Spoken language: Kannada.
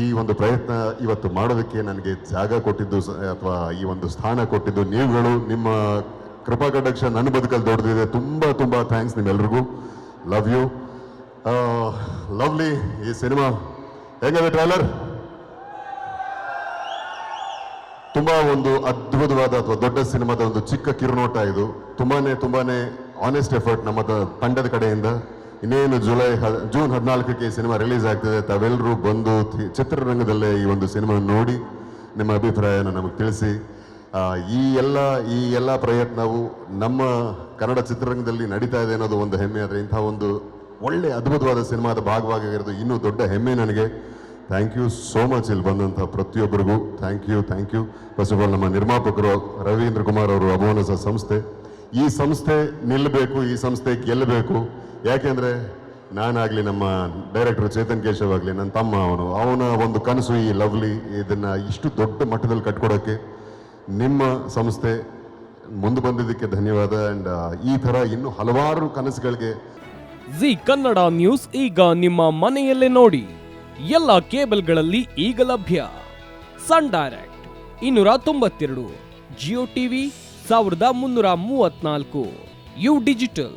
ಈ ಒಂದು ಪ್ರಯತ್ನ ಇವತ್ತು ಮಾಡೋದಕ್ಕೆ ನನಗೆ ಜಾಗ ಕೊಟ್ಟಿದ್ದು ಅಥವಾ ಈ ಒಂದು ಸ್ಥಾನ ಕೊಟ್ಟಿದ್ದು ನೀವುಗಳು. ನಿಮ್ಮ ಕೃಪಾ ಕಟಾಕ್ಷ ನನ್ನ ಬದುಕಲ್ಲಿ ದೊಡ್ಡದಿದೆ. ತುಂಬ ತುಂಬ ಥ್ಯಾಂಕ್ಸ್ ನಿಮ್ಮೆಲ್ರಿಗೂ. ಲವ್ ಯು ಲವ್ಲಿ ಈ ಸಿನಿಮಾ. ಹೇಗಿದೆ ಟ್ರೈಲರ್ ತುಂಬ ಒಂದು ಅದ್ಭುತವಾದ ಅಥವಾ ದೊಡ್ಡ ಸಿನಿಮಾದ ಒಂದು ಚಿಕ್ಕ ಕಿರುನೋಟ ಇದು. ತುಂಬಾ ತುಂಬಾ ಆನೆಸ್ಟ್ ಎಫರ್ಟ್ ನಮ್ಮ ತಂಡದ ಕಡೆಯಿಂದ. ಇನ್ನೇನು ಜುಲೈ ಜೂನ್ ಹದಿನಾಲ್ಕಕ್ಕೆ ಸಿನಿಮಾ ರಿಲೀಸ್ ಆಗ್ತಿದೆ ತಾವೆಲ್ಲರೂ ಬಂದು ಚಿತ್ರರಂಗದಲ್ಲೇ ಈ ಒಂದು ಸಿನಿಮಾ ನೋಡಿ ನಿಮ್ಮ ಅಭಿಪ್ರಾಯನ ನಮಗೆ ತಿಳಿಸಿ. ಈ ಎಲ್ಲ ಈ ಎಲ್ಲ ಪ್ರಯತ್ನವು ನಮ್ಮ ಕನ್ನಡ ಚಿತ್ರರಂಗದಲ್ಲಿ ನಡೀತಾ ಇದೆ ಅನ್ನೋದು ಒಂದು ಹೆಮ್ಮೆ. ಆದರೆ ಇಂಥ ಒಂದು ಒಳ್ಳೆ ಅದ್ಭುತವಾದ ಸಿನಿಮಾದ ಭಾಗವಾಗಿರೋದು ಇನ್ನೂ ದೊಡ್ಡ ಹೆಮ್ಮೆ ನನಗೆ. ಥ್ಯಾಂಕ್ ಯು ಸೋ ಮಚ್ ಇಲ್ಲಿ ಬಂದಂಥ ಪ್ರತಿಯೊಬ್ಬರಿಗೂ. Thank you thank you. First of all ನಮ್ಮ ನಿರ್ಮಾಪಕರು ರವೀಂದ್ರ ಕುಮಾರ್ ಅವರು ಅಭವನಸ ಸಂಸ್ಥೆ. ಈ ಸಂಸ್ಥೆ ನಿಲ್ಲಬೇಕು ಈ ಸಂಸ್ಥೆ ಗೆಲ್ಲಬೇಕು. ಯಾಕೆಂದರೆ ನಾನಾಗಲಿ ನಮ್ಮ ಡೈರೆಕ್ಟರ್ ಚೇತನ್ ಕೇಶವ್ ಆಗಲಿ, ನನ್ನ ತಮ್ಮ ಅವನು, ಅವನ ಒಂದು ಕನಸು ಈ ಲವ್ಲಿ ಇದನ್ನು ಇಷ್ಟು ದೊಡ್ಡ ಮಟ್ಟದಲ್ಲಿ ಕಟ್ಕೊಡೋಕ್ಕೆ ನಿಮ್ಮ ಸಂಸ್ಥೆ ಮುಂದೆ ಬಂದಿದ್ದಕ್ಕೆ ಧನ್ಯವಾದ. ಆ್ಯಂಡ್ ಈ ಥರ ಇನ್ನೂ ಹಲವಾರು ಕನಸುಗಳಿಗೆ ಜಿ ಕನ್ನಡ ನ್ಯೂಸ್ ಈಗ ನಿಮ್ಮ ಮನೆಯಲ್ಲೇ ನೋಡಿ. ಎಲ್ಲ ಕೇಬಲ್ಗಳಲ್ಲಿ ಈಗ ಲಭ್ಯ. ಸನ್ ಡೈರೆಕ್ಟ್ ಇನ್ನೂರ ತೊಂಬತ್ತೆರಡು, ಜಿಯೋ ಟಿವಿ ಸಾವಿರದ ಮುನ್ನೂರ ಮೂವತ್ನಾಲ್ಕು, ಯು ಡಿಜಿಟಲ್.